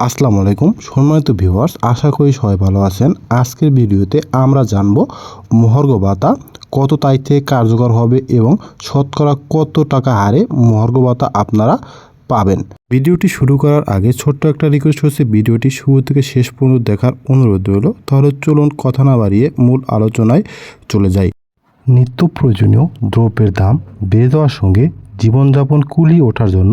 আসসালামু আলাইকুম সম্মানিত ভিউয়ার্স, আশা করি সবাই ভালো আছেন। আজকের ভিডিওতে আমরা জানব মহার্ঘ ভাতা কত তারিখ থেকে কার্যকর হবে এবং শতকরা কত টাকা হারে মহার্ঘ ভাতা আপনারা পাবেন। ভিডিওটি শুরু করার আগে ছোট্ট একটা রিকোয়েস্ট হচ্ছে ভিডিওটি শুরু থেকে শেষ পর্যন্ত দেখার অনুরোধ রইল। তাহলে চলুন কথা না বাড়িয়ে মূল আলোচনায় চলে যাই। নিত্য প্রয়োজনীয় দ্রব্যের দাম বেড়ে যাওয়ার সঙ্গে জীবনযাপন কুলিয়ে ওঠার জন্য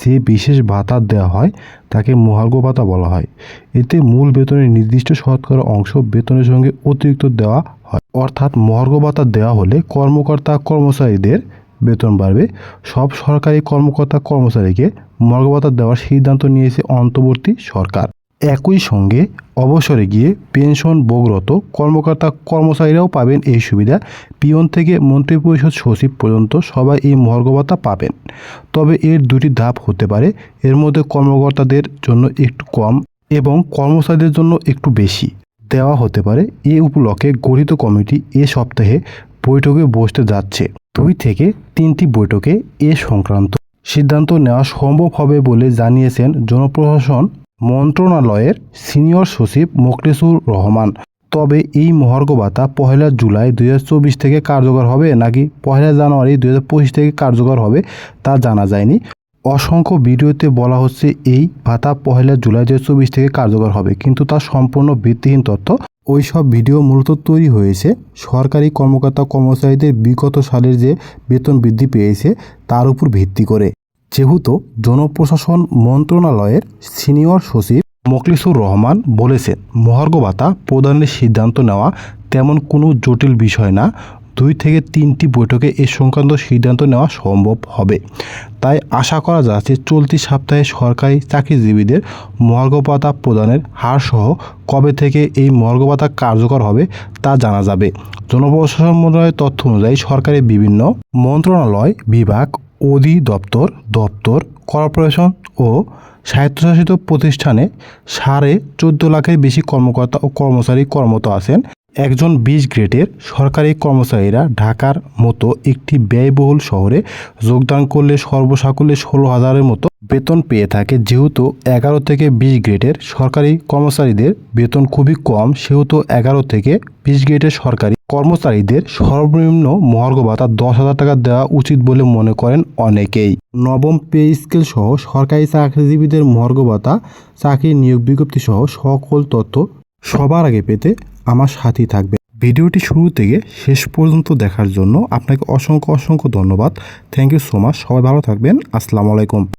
যে বিশেষ ভাতা দেওয়া হয়, তাকে মহার্ঘ ভাতা বলা হয়। এতে মূল বেতনের নির্দিষ্ট শতকরা অংশ বেতনের সঙ্গে অতিরিক্ত দেওয়া হয়। অর্থাৎ মহার্ঘ ভাতা দেওয়া হলে কর্মকর্তা কর্মচারীদের বেতন বাড়বে। সব সরকারি কর্মকর্তা কর্মচারীকে মহার্ঘ ভাতা দেওয়ার সিদ্ধান্ত নিয়েছে অন্তর্বর্তী সরকার। একই সঙ্গে অবসরে গিয়ে পেনশন ভোগরত কর্মকর্তা কর্মচারীরাও পাবেন এই সুবিধা। পিয়ন থেকে মন্ত্রিপরিষদ সচিব পর্যন্ত সবাই এই মহার্ঘ পাবেন। তবে এর দুটি ধাপ হতে পারে। এর মধ্যে কর্মকর্তাদের জন্য একটু কম এবং কর্মচারীদের জন্য একটু বেশি দেওয়া হতে পারে। এ উপলক্ষে গঠিত কমিটি এ সপ্তাহে বৈঠকে বসতে যাচ্ছে। দুই থেকে তিনটি বৈঠকে এ সংক্রান্ত সিদ্ধান্ত নেওয়া সম্ভব হবে বলে জানিয়েছেন জনপ্রশাসন মন্ত্রণালয়ের সিনিয়র সচিব মোখলেসুর রহমান। তবে এই মহার্ঘ ভাতা পহেলা জুলাই দু হাজার চব্বিশ থেকে কার্যকর হবে নাকি পহেলা জানুয়ারি দু হাজার পঁচিশ থেকে কার্যকর হবে তা জানা যায়নি। অসংখ্য ভিডিওতে বলা হচ্ছে এই ভাতা পহেলা জুলাই দু হাজার চব্বিশ থেকে কার্যকর হবে, কিন্তু তা সম্পূর্ণ ভিত্তিহীন তথ্য। ওই সব ভিডিও মূলত তৈরি হয়েছে সরকারি কর্মকর্তা কর্মচারীদের বিগত সালের যে বেতন বৃদ্ধি পেয়েছে তার উপর ভিত্তি করে। যেহেতু জনপ্রশাসন মন্ত্রণালয়ের সিনিয়র সচিব মকলিসুর রহমান বলেছেন, মহার্ঘ ভাতা প্রদানের সিদ্ধান্ত নেওয়া তেমন কোনো জটিল বিষয় না। দুই থেকে তিনটি বৈঠকে এ সংক্রান্ত সিদ্ধান্ত নেওয়া সম্ভব হবে। তাই আশা করা যাচ্ছে চলতি সপ্তাহে সরকারি চাকরিজীবীদের মহার্ঘ ভাতা প্রদানের হার সহ কবে থেকে এই মহার্ঘ ভাতা কার্যকর হবে তা জানা যাবে। জনপ্রশাসন মন্ত্রণালয়ের তথ্য অনুযায়ী সরকারের বিভিন্ন মন্ত্রণালয় বিভাগ অধিদপ্তর দপ্তর, কর্পোরেশন ও স্বায়ত্তশাসিত প্রতিষ্ঠানে সাড়ে চোদ্দ লাখের বেশি কর্মকর্তা ও কর্মচারী কর্মরত আছেন। একজন বিশ গ্রেডের সরকারি কর্মচারীরা ঢাকার মতো একটি ব্যয়বহুল শহরে যোগদান করলে সর্বসাকুল্যে ষোলো হাজারের মতো বেতন পেয়ে থাকে। যেহেতু এগারো থেকে বিশ গ্রেডের সরকারি কর্মচারীদের বেতন খুবই কম, সেহেতু এগারো থেকে বিশ গ্রেডের সরকারি কর্মচারীদের সর্বনিম্ন মহার্ঘ ভাতা দশ হাজার টাকা দেওয়া উচিত বলে মনে করেন অনেকেই। নবম পে স্কেল সহ সরকারি চাকরিজীবীদের মহার্ঘ ভাতা, চাকরি নিয়োগ বিজ্ঞপ্তি সহ সকল তথ্য সবার আগে পেতে আমার সাথেই থাকবে ভিডিওটি শুরু থেকে শেষ পর্যন্ত দেখার জন্য আপনাকে অসংখ্য অসংখ্য ধন্যবাদ। থ্যাংক ইউ সো মাচ সবাই ভালো থাকবেন। আসসালামু আলাইকুম।